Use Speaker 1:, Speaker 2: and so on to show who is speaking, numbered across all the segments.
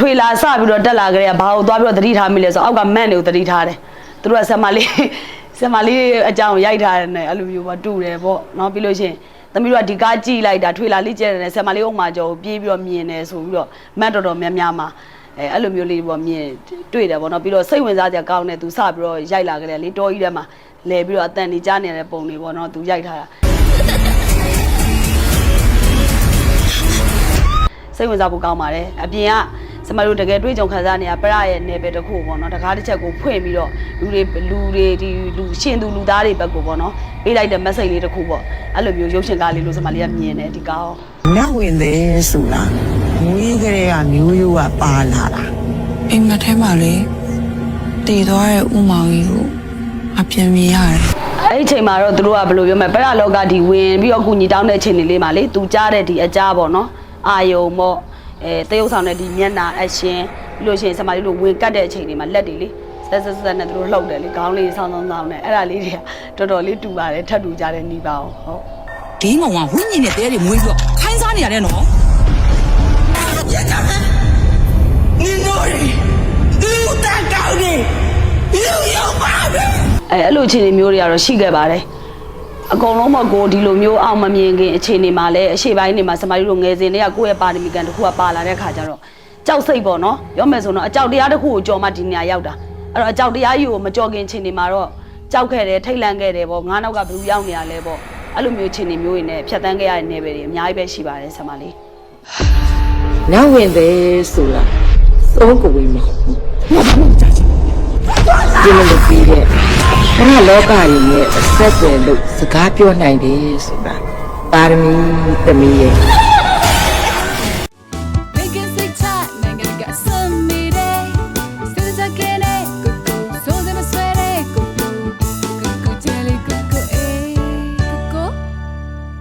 Speaker 1: ထွေလာစပြီးတော့တက်လာကြတဲ့ဘာကိုသွားပြီးတော့သတိထားမိလဲဆိုတော့အောက်ကမန့်တွေကိုသတိထားတယ်သူတို့ကဆက်မလေးဆက်မလေးအကြောင်းရိုက်ထားတယ်နဲ့အဲ့လိုမျိုးပေါ့တူတယ်ပေါ့နော်ပြီးလို့ရှိရင်သမီးတို့ကဒီကားကြည့်လိုက်တာထွေလာလေးကျဲတယ်နဲ့ဆက်မလေးဥမာကျော်ကိုပြေးပြီးတော့မြင်တယ်ဆိုပြီးတော့မန့်တော်တော်များများမှာအဲအဲ့လိုမျိုးလေးပေါ့မြင်တွေ့တယ်ပေါ့နော်ပြီးတော့စိတ်ဝင်စားစရာကောင်းတယ်သူစပြီးတော့ရိုက်လာကြတယ်လေတော်ကြီးထဲမှာလဲပြီးတော့အတန်နေကြားနေတဲ့ပုံတွေပေါ့နော်သူရိုက်ထားတာစိတ်ဝင်စားဖို့ကောင်းပါတယ်အပြင်က စမတို့တကယ်တွေ့ကြုံခံစားနေရပရရဲ့နယ်ပယ်တစ်ခုပေါ့နော်တကားတစ်ချက်ကိုဖွင့်ပြီးတော့လူတွေလူတွေဒီလူရှင်သူလူသားတွေဘက်ကိုပေါ့နော်ပေးလိုက်တဲ့ message လေးတစ်ခုပေါ့အဲ့လိုမျိုးရုပ်ရှင်ကားလေးလို့စမလေးကမြင်တယ်ဒီကားရော
Speaker 2: နတ်ဝင်တယ်ဆိုလားမွေးကလေးကမျိုးရိုးကပါလာတာ
Speaker 3: အိမ်မက်ထဲမှာလေတည်သွားတဲ့ဥမောင်ကြီးကိုအပြင်မြင်ရတယ်
Speaker 1: အဲ့ဒီအချိန်မှာတော့သူတို့ကဘယ်လိုပြောမလဲပရလောကဒီဝင်ပြီးတော့ကုညီတောင်းတဲ့အချိန်လေးမှာလေသူကြားတဲ့ဒီအကြားပေါ့နော်အာယုံပေါ့ အဲတရုပ်ဆောင်တဲ့ဒီမျက်နာအရှင်ပြီးလို့ရှိရင်စမလေးတို့ဝင်ကတ်တဲ့အချိန်လေးမှာလက်တွေလေဆက်ဆက်ဆက်နဲ့သူတို့လှုပ်တယ်လေခေါင်းလေးဆောင်းဆောင်းဆောင်းနဲ့အဲ့ဒါလေးတွေကတော်တော်လေးတူပါတယ်ထပ်တူကြတဲ့နေပါအောင်ဟုတ်
Speaker 4: ဒီငုံကဝိညာဉ်နဲ့တဲတွေမွေးပြီးတော့ခိုင်းစားနေရတယ်နော်
Speaker 2: နင်တို့လူတက်ကောင်းနေလူရောက်ပါပဲ
Speaker 1: အဲအဲ့လိုအခြေအနေမျိုးတွေကတော့ရှိခဲ့ပါတယ် အကုန်လုံးမကိုဒီလိုမျိုးအောင်မမြင်ခင်အခြေအနေမှာလည်းအရှိပိုင်းနေမှာစမရီတို့ငယ်စဉ်တွေကကိုယ့်ရဲ့ပါရမီကန်တစ်ခုကပါလာတဲ့ခါကျတော့ကြောက်စိတ်ပေါ့နော်ပြောမယ်ဆိုတော့အကြောက်တရားတစ်ခုကိုကြော်မှဒီနေရာရောက်တာအဲ့တော့အကြောက်တရားကြီးကိုမကြော်ခင်အခြေအနေမှာတော့ကြောက်ခဲ့တယ်ထိတ်လန့်ခဲ့တယ်ပေါ့ငါးနောက်ကဘယ်လိုရောက်နေရလဲပေါ့အဲ့လိုမျိုးအခြေအနေမျိုးတွေနဲ့ဖြတ်တန်းခဲ့ရတဲ့နေပဲတွေအများကြီးပဲရှိပါတယ်ဆမလေး
Speaker 5: နတ်ဝင်တယ်ဆိုလားသုံးကိုဝေးမဟုတ်ဘူးဒီလိုလုပ်ပြီးတဲ့ ခရလောကကြီးရဲ့အဆက်အသွယ်လို့စကားပြောနိုင်တယ်ဆိုတာပါရမီသမီးရဲ့
Speaker 6: Making sick chat, နိုင်ငံကစမီတဲ့စတူဇကင်းနဲ့ကိုကိုဆိုစမဆွဲတဲ့ကိုကိုကိုကိုချဲလီကိုကိုအေးကိုကို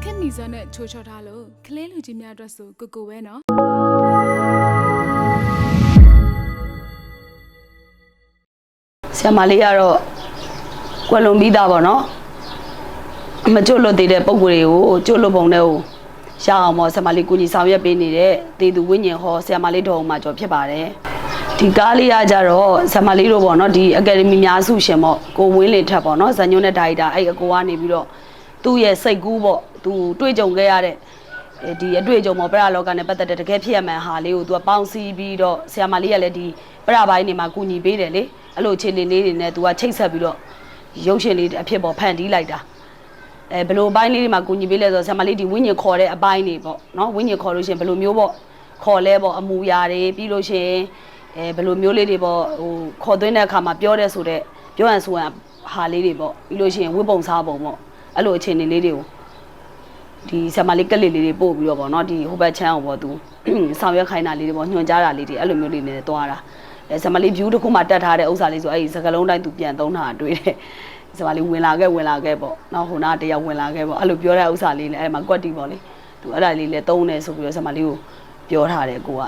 Speaker 6: ခက်နီစနဲ့ချိုးချော်ထားလို့ကလေးလူကြီးများအတွက်ဆိုကိုကိုပဲနော်
Speaker 1: ဆရာမလေးကတော့ ကွယ်လွန်ပြီးသားပေါ့နော်မကျွတ်လွတ်သေးတဲ့ပုံကိုယ်တွေကိုကျွတ်လွတ်ပုံတွေကိုရအောင်ပေါ့ဆရာမလေးကိုကြီးဆောင်ရွက်ပေးနေတဲ့တေသူဝိညာဉ်ဟောဆရာမလေးတော်မှာကျော်ဖြစ်ပါတယ်ဒီကားလေးကကြတော့ဆရာမလေးတို့ပေါ့နော်ဒီအကယ်ဒမီများစုရှင်ပေါ့ကိုဝင်းလင်ထက်ပေါ့နော်ဇန်ညွန်းနဲ့ဒါရိုက်တာအဲ့အကိုကနေပြီးတော့သူ့ရဲ့စိတ်ကူးပေါ့သူတွေ့ကြုံခဲ့ရတဲ့အဲဒီအတွေ့အကြုံပေါ်ပရလောကနဲ့ပတ်သက်တဲ့တကယ်ဖြစ်ရမှန်ဟာလေးကိုသူကပေါင်းစည်းပြီးတော့ဆရာမလေးကလည်းဒီပရပိုင်းနေမှာကူညီပေးတယ်လေအဲ့လိုအခြေအနေလေးတွေနဲ့သူကချိတ်ဆက်ပြီးတော့ ရုပ်ရှင်လေးအဖြစ်ပေါ်ဖန်တီးလိုက်တာအဲဘယ်လိုအပိုင်းလေးတွေမှာကူညီပေးလဲဆိုတော့ဆရာမလေးဒီဝိညာဉ်ခေါ်တဲ့အပိုင်းတွေပေါ့နော်ဝိညာဉ်ခေါ်လို့ရှိရင်ဘယ်လိုမျိုးပေါ့ခေါ်လဲပေါ့အမူအရာတွေပြီးလို့ရှိရင်အဲဘယ်လိုမျိုးလေးတွေပေါ့ဟိုခေါ်သွင်းတဲ့အခါမှာပြောတဲ့ဆိုတဲ့ပြောရန်ဆိုရန်ဟာလေးတွေပေါ့ပြီးလို့ရှိရင်ဝိပုံစားပုံပေါ့အဲ့လိုအခြေအနေလေးတွေကိုဒီဆရာမလေးကက်လေးလေးတွေပို့ပြီးတော့ဗောနော်ဒီဟိုဘက်ချမ်းအောင်ဗောသူဆောင်ရွက်ခိုင်းတာလေးတွေဗောညွှန်ကြားတာလေးတွေအဲ့လိုမျိုးလေးနဲ့သွားတာ အဲဆရာမလေး view တစ်ခုမှတက်ထားတဲ့ဥစ္စာလေးဆိုအဲ့ဒီစကလုံးတိုင်းသူပြန်သုံးတာတွေ့တယ်ဆရာမလေးဝင်လာခဲ့ဝင်လာခဲ့ဗောနော်ဟိုနာတယောက်ဝင်လာခဲ့ဗောအဲ့လိုပြောတဲ့ဥစ္စာလေးနဲ့အဲ့မှာကွက်တီဗောလေသူအဲ့ဒါလေးလည်းသုံးတယ်ဆိုပြီးတော့ဆရာမလေးကိုပြောထားတယ်ကိုက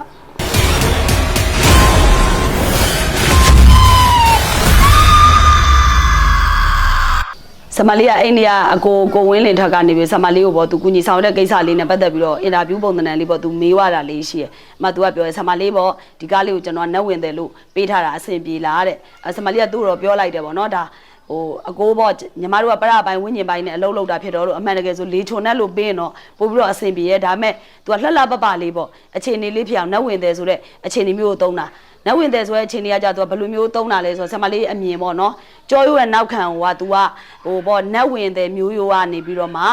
Speaker 1: ဆမလေးကအိန္ဒိယအကိုကိုဝင်းလင်ထက်ကနေပြီးဆမလေးကိုပေါ့သူကူညီဆောင်တဲ့ကိစ္စလေးနဲ့ပတ်သက်ပြီးတော့အင်တာဗျူးပုံသဏ္ဍာန်လေးပေါ့သူမေးရတာလေးရှိရဲ့အမသူကပြောတယ်ဆမလေးပေါ့ဒီကားလေးကိုကျွန်တော်နှက်ဝင်တယ်လို့ပေးထားတာအဆင်ပြေလားတဲ့ဆမလေးကသူ့တော့ပြောလိုက်တယ်ပေါ့နော်ဒါ ဟိုအကိုပေါ့ညီမတို့ကပရပိုင်းဝင်းကျင်ပိုင်းနဲ့အလုပ်လုပ်တာဖြစ်တော့လို့အမှန်တကယ်ဆိုလေချုံနဲ့လို့ပေးရင်တော့ပို့ပြီးတော့အဆင်ပြေရဲ့ဒါပေမဲ့ तू ကလှလှပပလေးပေါ့အခြေအနေလေးဖြစ်အောင်နှက်ဝင်တယ်ဆိုတဲ့အခြေအနေမျိုးကိုသုံးတာနှက်ဝင်တယ်ဆိုတဲ့အခြေအနေကကြတော့ဘယ်လိုမျိုးသုံးတာလဲဆိုတော့ဆမလေးအမြင်ပေါ့နော်ကြောရိုးရဲ့နောက်ခံဟိုက तू ကဟိုပေါ့နှက်ဝင်တယ်မျိုးရိုးကနေပြီးတော့မှ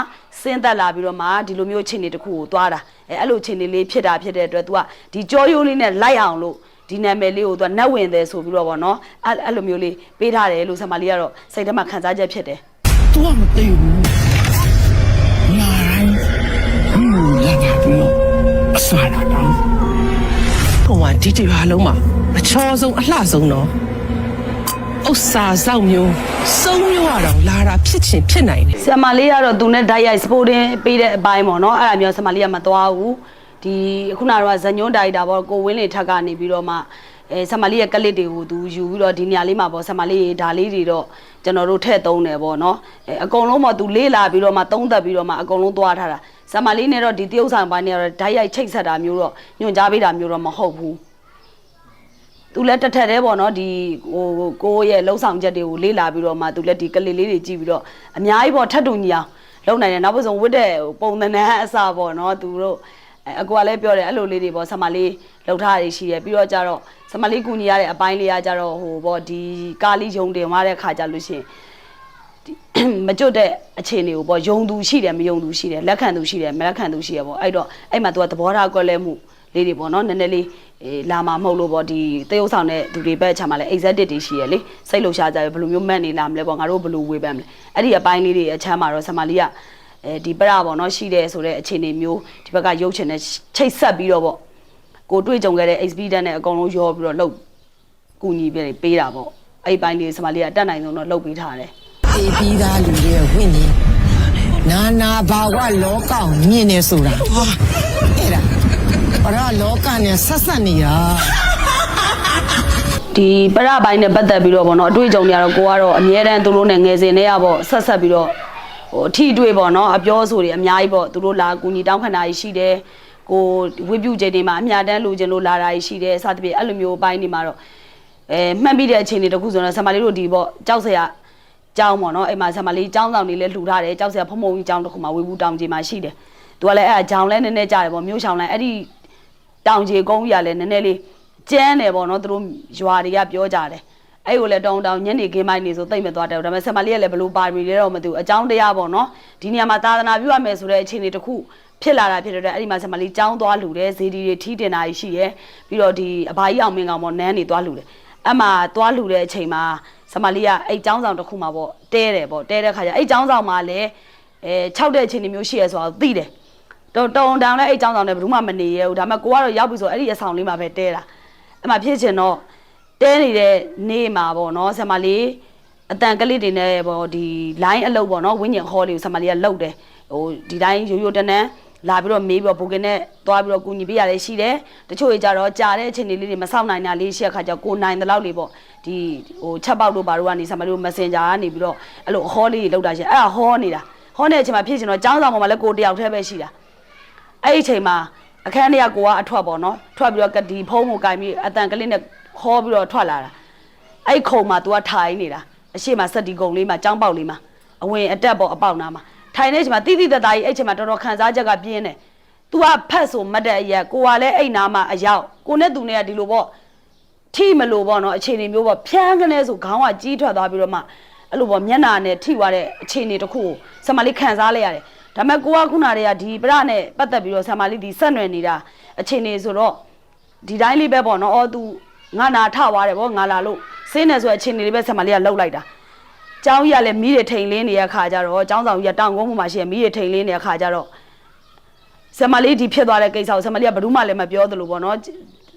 Speaker 1: ဆင်းသက်လာပြီးတော့မှဒီလိုမျိုးအခြေအနေတစ်ခုကိုသွားတာအဲအဲ့လိုအခြေအနေလေးဖြစ်တာဖြစ်တဲ့အတွက် तू ကဒီကြောရိုးလေးနဲ့လိုက်အောင်လို့ ဒီနာမည်လေးကို तू ကနှက်ဝင်တယ်ဆိုပြီးတော့ဗောနော်အဲ့အဲ့လိုမျိုးလေးပေးထားတယ်လို့ဆမလေးကတော့စိတ်ထဲမှာခံစားချက်ဖြစ်တယ်
Speaker 2: သူကမသိဘူးလာတိုင်းဟင်းလာတာပြီးတော့အစားလာတော့
Speaker 7: ဟိုမှာဒီဒီဟာလုံးမှာအချောဆုံးအလှဆုံးတော့ဥစ္စာစောက်မျိုးစုံမျိုးရတော့လာတာဖြစ်ချင်ဖြစ်နိုင်တယ်
Speaker 1: ဆရာမလေးကတော့သူနဲ့ဓာတ်ရိုက်စပိုတင်ပေးတဲ့အပိုင်းပေါ့နော်အဲ့ဒါမျိုးဆရာမလေးကမသွားဘူး ဒီခုနကတော့ဇညွန်းဒါရိုက်တာပေါ့ကိုဝင်းလင်ထက်ကနေပြီးတော့မှအဲဆရာမလေးရဲ့ကလစ်တွေကိုသူယူပြီးတော့ဒီနေရာလေးမှာပေါ့ဆရာမလေးဒါလေးတွေတော့ကျွန်တော်တို့ထည့်သုံးတယ်ပေါ့နော်အဲအကုန်လုံးပေါ့သူလေးလာပြီးတော့မှသုံးသက်ပြီးတော့မှအကုန်လုံးသွားထားတာဆရာမလေးနဲ့တော့ဒီတရုပ်ဆောင်ပိုင်းနဲ့တော့ဓာတ်ရိုက်ချိတ်ဆက်တာမျိုးတော့ညွှန်ကြားပေးတာမျိုးတော့မဟုတ်ဘူးသူလည်းတစ်ထက်တည်းပေါ့နော်ဒီဟိုကိုယ့်ရဲ့လှုပ်ဆောင်ချက်တွေကိုလေ့လာပြီးတော့မှသူလည်းဒီကလေးလေးတွေကြည့်ပြီးတော့အများကြီးပေါ့ထပ်တူညီအောင်လုပ်နိုင်တယ်နောက်ပတ်စုံဝတ်တဲ့ပုံသဏ္ဍာန်အစပေါ့နော်သူတို့ အဲအကူကလည်းပြောတယ်အဲ့လိုလေးတွေပေါ့ဆမလေးလှုပ်ထားရရှိတယ်ပြီးတော့ကြတော့ဆမလေးကူညီရတဲ့အပိုင်းလေးကကြတော့ဟိုပေါ့ဒီကာလီယုံတင်သွားတဲ့ခါကြလို့ရှိရင်မကြွတဲ့အခြေအနေကိုပေါ့ယုံသူရှိတယ်မယုံသူရှိတယ်လက်ခံသူရှိတယ်မလက်ခံသူရှိတယ်ပေါ့အဲ့တော့အဲ့မှာ तू ကသဘောထားကွက်လဲမှုလေးတွေပေါ့နော်နည်းနည်းလေးအေးလာမှာမဟုတ်လို့ပေါ့ဒီတရုပ်ဆောင်တဲ့သူတွေဘက်ချာမှာလဲ exact တွေရှိရလေစိတ်လှုပ်ရှားကြရဘယ်လိုမျိုးမှတ်နေလာမလဲပေါ့ငါတို့ဘယ်လိုဝေဖန်မလဲအဲ့ဒီအပိုင်းလေးတွေအချမ်းမှာတော့ဆမာလီက အဲဒီပရပေါ့နော်ရှိတယ်ဆိုတဲ့အခြေအနေမျိုးဒီဘက်ကရုပ်ချင်တဲ့ချိတ်ဆက်ပြီးတော့ပေါ့ကိုတွေ့ကြုံခဲ့တဲ့ experience နဲ့အကုန်လုံးရောပြီးတော့လှုပ်ကူညီပေးပေးတာပေါ့အဲ့ဒီပိုင်းလေးဆမာလီကတက်နိုင်ဆုံးတော့လှုပ်ပေးထားတယ်
Speaker 2: အေးပြီးသားလူတွေရဲ့ဝိညာဉ်နာနာဘာဝလောကကိုမြင်နေဆိုတာဟာအဲ့ဒါပရလောကနဲ့ဆက်ဆက်နေတာ
Speaker 1: ဒီပရပိုင်းနဲ့ပတ်သက်ပြီးတော့ဗောနော်အတွေ့အကြုံတွေကတော့ကိုကတော့အမြဲတမ်းသူတို့နဲ့ငယ်စဉ်တည်းကဗောဆက်ဆက်ပြီးတော့ ဟိုအထီးအတွေ့ဗောနော်အပြောဆိုတွေအများကြီးဗောသူတို့လာကူညီတောင်းခံတာကြီးရှိတယ်ကိုဝိပုချိန်တွေမှာအများတန်းလိုချင်လို့လာတာကြီးရှိတယ်စသဖြင့်အဲ့လိုမျိုးအပိုင်းတွေမှာတော့အဲမှတ်မိတဲ့အခြေအနေတစ်ခုဆိုတော့ဆမလေးတို့ဒီဗောကြောက်စရာကျောင်းပေါ့နော်အဲ့မှာဆမလေးကျောင်းဆောင်တွေလည်းလှူထားတယ်ကြောက်စရာဖုံဖုံကြီးကျောင်းတစ်ခုမှာဝေဘူးတောင်ကြီးမှာရှိတယ်သူကလည်းအဲ့အကြောင်လည်းနည်းနည်းကြားတယ်ဗောမြို့ဆောင်လည်းအဲ့ဒီတောင်ကြီးကုန်းကြီးကလည်းနည်းနည်းလေးကျန်းတယ်ပေါ့နော်သူတို့ရွာတွေကပြောကြတယ် အဲ့ကိုလည်းတောင်းတောင်းညနေခင်းပိုင်းနေဆိုတိတ်မသွားတယ်ဒါပေမဲ့ဆမလေးကလည်းဘလို့ပါမီလဲတော့မသိဘူးအကြောင်းတရားပေါ့နော်ဒီနေရာမှာသာသနာပြုရမယ်ဆိုတဲ့အခြေအနေတစ်ခုဖြစ်လာတာဖြစ်တဲ့အတွက်အဲ့ဒီမှာဆမလေးကြောင်းသွားလူတယ်ဇေဒီတွေထီးတင်တာရှိရဲပြီးတော့ဒီအဘာကြီးအောင်မင်းကောင်ပေါ့နန်းနေသွားလူတယ်အဲ့မှာသွားလူတဲ့အချိန်မှာဆမလေးကအဲ့ကျောင်းဆောင်တစ်ခုမှာပေါ့တဲတယ်ပေါ့တဲတဲ့ခါကျအဲ့ကျောင်းဆောင်မှာလည်းအဲ6တဲ့အခြေအနေမျိုးရှိရဲဆိုတော့သိတယ်တော့တုံတောင်လဲအဲ့ចောင်းဆောင်နဲ့ဘယ်သူမှမနေရဘူးဒါပေမဲ့ကိုကတော့ရောက်ပြီဆိုအဲ့ဒီအဆောင်လေးမှာပဲတဲတာအဲ့မှာဖြစ်ချင်တော့ တဲနေတဲ့နေ့မှာပေါ့နော်ဆမလေးအတန်ကလေးတွေနဲ့ပေါ့ဒီ line အလုပ်ပေါ့နော်ဝင်းကျင်ဟောလေးကိုဆမလေးကလှုပ်တယ်ဟိုဒီတိုင်းရိုးရိုးတန်းတန်းလာပြီးတော့မေးပြီးတော့ဘိုကင်နဲ့သွားပြီးတော့ကူညီပေးရတယ်ရှိတယ်တချို့တွေကြတော့ကြာတဲ့အချိန်လေးတွေမစောင့်နိုင်တာလေးရှိတဲ့ခါကျကိုနိုင်တဲ့လောက်လေးပေါ့ဒီဟိုချက်ပေါက်တို့ဘာတို့ကနေဆမလေးတို့ messenger ကနေပြီးတော့အဲ့လိုဟောလေးတွေလောက်တာရှိအဲ့ဒါဟောနေတာဟောနေတဲ့အချိန်မှာဖြစ်ချင်တော့ចောင်းဆောင်ပေါ်မှာလည်းကိုတယောက်တည်းပဲရှိတာအဲ့ဒီအချိန်မှာအခန်းထဲကကိုကအထွက်ပေါ့နော်ထွက်ပြီးတော့ကဒီဖုံးကိုကင်ပြီးအတန်ကလေးနဲ့ ခေါ်ပြီးတော့ထွက်လာတာအဲ့ဒီခုံမှာ तू ကထိုင်နေတာအရှိမစက်ဒီကုံလေးမှာចောင်းပေါက်လေးမှာအဝင်အတက်ပေါ့အပေါက်နာမှာထိုင်နေချိန်မှာတိတိတတ်တာကြီးအဲ့ချိန်မှာတော်တော်ခံစားချက်ကပြင်းတယ် तू ကဖက်ဆိုမတ်တဲ့အရက်ကိုကလည်းအဲ့နာမှာအရောက်ကိုနဲ့သူနဲ့ကဒီလိုပေါ့ထိမလို့ပေါ့နော်အခြေအနေမျိုးပေါ့ဖြန်းကနေဆိုခေါင်းကကြီးထွက်သွားပြီးတော့မှအဲ့လိုပေါ့မျက်နာနဲ့ထိသွားတဲ့အခြေအနေတစ်ခုကိုဆမလေးခံစားလိုက်ရတယ်ဒါပေမဲ့ကိုကခုနတည်းကဒီပရနဲ့ပတ်သက်ပြီးတော့ဆမလေးဒီဆက်နွယ်နေတာအခြေအနေဆိုတော့ဒီတိုင်းလေးပဲပေါ့နော်အော် तू ငါနာထသွားတယ်ပေါ့ငါလာလို့စင်းနေဆိုအခြေအနေလေးပဲဆမလေးကလှုပ်လိုက်တာကျောင်းကြီးကလည်းမီးတွေထိန်လင်းနေတဲ့ခါကျတော့ကျောင်းဆောင်ကြီးကတောင်ကုန်းပေါ်မှာရှိရမီးတွေထိန်လင်းနေတဲ့ခါကျတော့ ဆမလေးဒီဖြစ်သွားတဲ့ကိစ္စကိုဆမလေးကဘယ်သူမှလည်းမပြောသလိုပေါ့နော်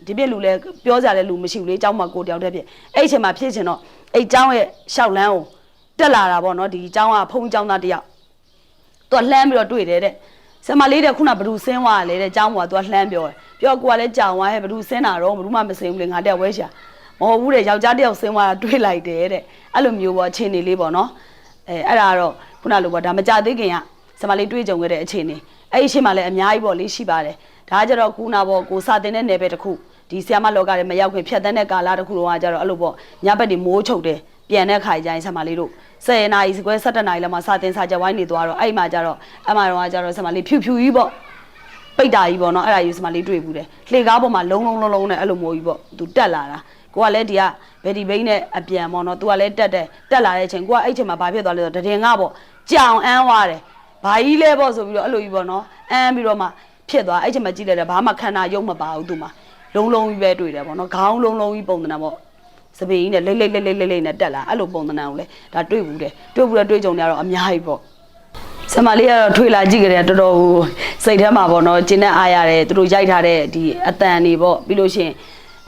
Speaker 1: ဒီပြည့်လူလည်းပြောကြတဲ့လူမရှိဘူးလေအเจ้าမှာကိုတယောက်တည်းဖြစ်အဲ့အချိန်မှာဖြစ်ချင်တော့အဲ့အเจ้าရဲ့ရှောက်လန်းကိုတက်လာတာပေါ့နော်ဒီအเจ้าကဖုံးเจ้าသားတယောက်သူကလှမ်းပြီးတော့တွေ့တယ်တဲ့ ဆရာမလေးတဲ့ခုနဘလူဆင်းသွားလဲတဲ့ចောင်းကသူကလှမ်းပြောတယ်ပြောကိုကလည်းကြောင်သွားဟဲ့ဘလူဆင်းတာတော့ဘလူမှမဆင်းဘူးလေငါတက်ဝဲရှာမဟုတ်ဘူးတဲ့ယောက်ျားတယောက်ဆင်းသွားတာတွေးလိုက်တယ်တဲ့အဲ့လိုမျိုးပေါ့အခြေအနေလေးပေါ့နော်အဲအဲ့ဒါတော့ခုနလိုပေါ့ဒါမကြသေးခင်ကဆရာမလေးတွေးကြုံခဲ့တဲ့အခြေအနေအဲ့ဒီအချိန်မှလည်းအများကြီးပေါ့လေးရှိပါတယ်ဒါကြတော့ခုနပေါ့ကိုစတင်တဲ့နယ်ပယ်တစ်ခုဒီဆရာမလောကတွေမရောက်ခင်ဖြတ်တန်းတဲ့ကာလတစ်ခုတော့ကကြတော့အဲ့လိုပေါ့ညဘက်တွေမိုးချုပ်တယ် ပြန်တဲ့ခါကျရင်ဆက်မလေးတို့10နာရီစကွဲ17နာရီလောက်မှာစာတင်စာကြဝိုင်းနေသွားတော့အဲ့မှာကြတော့အဲ့မှာတော့ကကြတော့ဆက်မလေးဖြူဖြူကြီးပေါ့ပိတ်တာကြီးပေါ့နော်အဲ့ဒါယူစမလေးတွေ့ဘူးတယ်လှေကားပေါ်မှာလုံးလုံးလုံးလုံးနဲ့အဲ့လိုမျိုးကြီးပေါ့သူတက်လာတာကိုကလည်းဒီကဗက်ဒီဘိန်းနဲ့အပြန်ပေါ့နော်သူကလည်းတက်တယ်တက်လာတဲ့အချိန်ကိုကအဲ့ချိန်မှာဘာဖြစ်သွားလဲဆိုတော့တည်ငါပေါ့ကြောင်အန်းသွားတယ်ဘာကြီးလဲပေါ့ဆိုပြီးတော့အဲ့လိုကြီးပေါ့နော်အမ်းပြီးတော့မှဖြစ်သွားအဲ့ချိန်မှာကြည့်လိုက်တယ်ဘာမှခန္ဓာရုပ်မပါဘူးသူမှလုံးလုံးကြီးပဲတွေ့တယ်ပေါ့နော်ခေါင်းလုံးလုံးကြီးပုံသဏ္ဍာန်ပေါ့ စပင်းကြီးနဲ့လိတ်လိတ်လိတ်လိတ်လိတ်လိတ်နဲ့တက်လာအဲ့လိုပုံသဏ္ဍာန်ကိုလေဒါတွေ့ဘူးတယ်တွေ့ဘူးတဲ့တွေ့ကြုံတွေကတော့အများကြီးပေါ့ဆမလေးကတော့ထွေလာကြည့်ကြတယ်တော်တော်ဟိုစိတ်ထဲမှာပေါ့နော်ကျင်းနဲ့အားရတယ်သူတို့ရိုက်ထားတဲ့ဒီအတန်တွေပေါ့ပြီးလို့ရှိရင်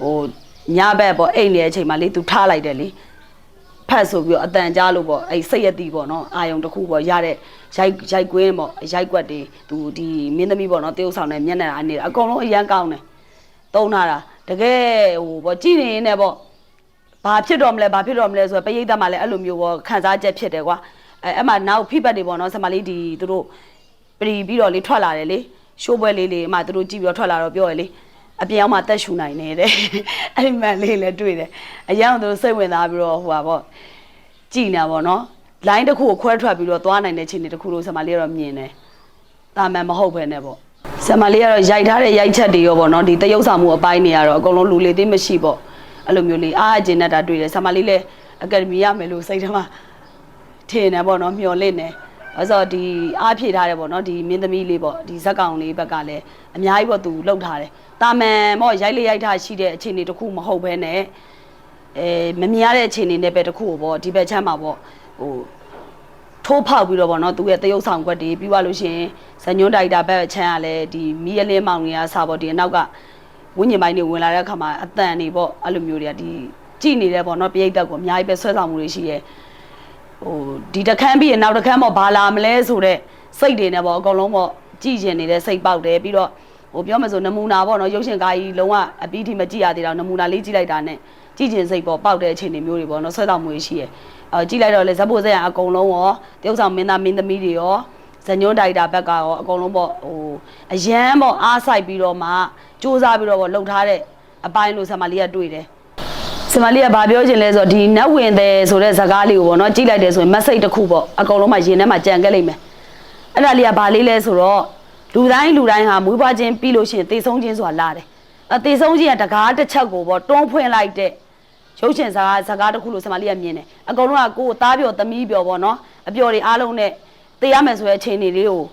Speaker 1: ဟိုညဘက်ပေါ့အိမ်နေတဲ့အချိန်မှာလေသူထားလိုက်တယ်လေဖတ်ဆိုပြီးတော့အတန်ကြားလို့ပေါ့အဲ့စိတ်ရတိပေါ့နော်အာယုံတစ်ခုပေါ့ရတဲ့ရိုက်ရိုက်ကွင်းပေါ့ရိုက်ကွက်တွေသူဒီမင်းသမီးပေါ့နော်တရုပ်ဆောင်နဲ့မျက်နှာအနေအကုန်လုံးအရန်ကောင်းတယ်တုံးထားတာတကယ်ဟိုပေါ့ကြည်နေနေပေါ့ ဘာဖြစ်တော့မလဲဘာဖြစ်တော့မလဲဆိုတော့ပရိသတ်မှလည်းအဲ့လိုမျိုးပေါ့ခံစားချက်ဖြစ်တယ်ကွာအဲအဲ့မှာနောက်ဖိပတ်တွေပေါ့နော်ဆမလေးဒီသူတို့ပရီပြီးတော့လေထွက်လာတယ်လေရှိုးပွဲလေးလေးအမှသူတို့ကြည့်ပြီးတော့ထွက်လာတော့ပြောရလေအပြင်အောင်မှတက်ရှူနိုင်နေတဲ့အဲ့ဒီမှန်လေးလည်းတွေ့တယ်အရင်ကသူတို့စိတ်ဝင်စားပြီးတော့ဟိုပါပေါ့ကြည်နေတာပေါ့နော်လိုင်းတစ်ခုကိုခွဲထွက်ပြီးတော့သွားနိုင်တဲ့ခြေနေတစ်ခုလို့ဆရာမလေးကတော့မြင်တယ်တာမန်မဟုတ်ပဲနဲ့ပေါ့ဆရာမလေးကတော့ရိုက်ထားတဲ့ရိုက်ချက်တွေရောပေါ့နော်ဒီတရုပ်ဆောင်မှုအပိုင်းတွေကတော့အကုန်လုံးလူလေသေးမရှိပေါ့ အဲ့လိုမျိုးလေးအားအကျဉ်နဲ့တာတွေ့တယ်ဆရာမလေးလည်းအကယ်ဒမီရမယ်လို့စိတ်ထဲမှာထင်တယ်ပေါ့နော်မျှော်လင့်တယ်အဲ့ဆိုဒီအားဖြည့်ထားတယ်ပေါ့နော်ဒီမင်းသမီးလေးပေါ့ဒီဇက်ကောင်လေးဘက်ကလည်းအများကြီးပေါ့သူလှုပ်ထားတယ်တာမန်ပေါ့ရိုက်လေရိုက်ထားရှိတဲ့အခြေအနေတစ်ခုမဟုတ်ဘဲနဲ့အဲမမြင်ရတဲ့အခြေအနေနဲ့ပဲတစ်ခုကိုပေါ့ဒီဘက်ချမ်းမှာပေါ့ဟိုထိုးဖောက်ပြီးတော့ဗောနော်သူရဲ့တရုပ်ဆောင်ကွက်တွေပြီးသွားလို့ရှိရင်ဇညွန်းဒိုက်တာဘက်ချမ်းကလည်းဒီမီးရလင်းမောင်တွေကစပေါ့ဒီအနောက်က ဝင်းညင်ပိုင်းတွေဝင်လာတဲ့အခါမှာအတန်တွေပေါ့အဲ့လိုမျိုးတွေကဒီကြည်နေတယ်ဗောနော်ပြိတ်တက်ကိုအများကြီးပဲဆွဲဆောင်မှုတွေရှိရဲဟိုဒီတခန်းပြီးရင်နောက်တခန်းပေါ့ဘာလာမလဲဆိုတော့စိတ်တွေနဲ့ပေါ့အကုန်လုံးပေါ့ကြည်ကျင်နေတဲ့စိတ်ပေါက်တယ်ပြီးတော့ဟိုပြောမယ်ဆိုနမူနာပေါ့နော်ရုပ်ရှင်ကားကြီးလုံးဝအပီးထိမကြည့်ရသေးတော့နမူနာလေးကြည့်လိုက်တာနဲ့ကြည်ကျင်စိတ်ပေါ့ပေါက်တဲ့အခြေအနေမျိုးတွေပေါ့နော်ဆွဲဆောင်မှုတွေရှိရဲအဲကြည့်လိုက်တော့လေဇက်ဖို့ဇက်ရအကုန်လုံးရောတရုပ်ဆောင်မင်းသားမင်းသမီးတွေရော ဇညွန်းဒိုက်တာဘက်ကရောအကုန်လုံးပေါ့ဟိုအရန်ပေါ့အားဆိုင်ပြီးတော့မှစူးစမ်းပြီးတော့ပေါ့လှုပ်ထားတဲ့အပိုင်းလို့ဆမ်မာလေးကတွေ့တယ်စမလေးကဘာပြောချင်လဲဆိုတော့ဒီနတ်ဝင်တယ်ဆိုတဲ့ဇာကားလေးကိုပေါ့နော်ကြည့်လိုက်တယ်ဆိုရင် message တစ်ခုပေါ့အကုန်လုံးမှရင်ထဲမှာကြံခဲ့လိမ့်မယ်အဲ့ဒါလေးကဘာလေးလဲဆိုတော့လူတိုင်းလူတိုင်းဟာမွေးဖွားခြင်းပြီးလို့ရှိရင်သေဆုံးခြင်းဆိုတာလာတယ်အသေဆုံးခြင်းကတကားတစ်ချက်ကိုပေါ့တွန်းဖွင့်လိုက်တဲ့ရုပ်ရှင်ဇာကားဇာကားတစ်ခုလို့စမလေးကမြင်တယ်အကုန်လုံးကကိုယ်သားပြော်သမီးပြော်ပေါ့နော်အပြော်တွေအားလုံးနဲ့ သေရမယ်ဆိုတဲ့အခြေအနေလေးကို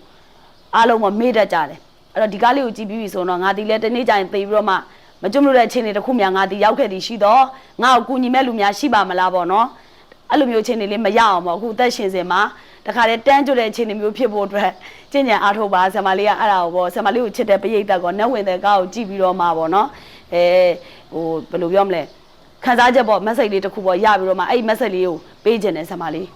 Speaker 1: အားလုံးမမေ့တတ်ကြတယ်အဲ့တော့ဒီကားလေးကိုကြည့်ပြီးပြီဆိုတော့ငါဒီလဲတနေ့ကျရင်သေပြီးတော့မှမကြုံလို့တဲ့အခြေအနေတစ်ခုများငါဒီရောက်ခဲ့သည်ရှိတော့ငါ့ကိုကူညီမဲ့လူများရှိပါမလားပေါ့နော်အဲ့လိုမျိုးအခြေအနေလေးမရအောင်ပေါ့အခုအသက်ရှင်စင်မှာတခါတည်းတန်းကြွတဲ့အခြေအနေမျိုးဖြစ်ဖို့အတွက်ကျင့်ကြံအားထုတ်ပါဆရာမလေးကအဲ့ဒါကိုပေါ့ဆရာမလေးကိုချစ်တဲ့ပရိသတ်ကောနတ်ဝင်တဲ့ကားကိုကြည့်ပြီးတော့မှပေါ့နော်အဲဟိုဘယ်လိုပြောမလဲခန်းစားချက်ပေါ့ message လေးတစ်ခုပေါ့ရပြီးတော့မှအဲ့ဒီ message လေးကိုပေးခြင်းတယ်ဆရာမလေး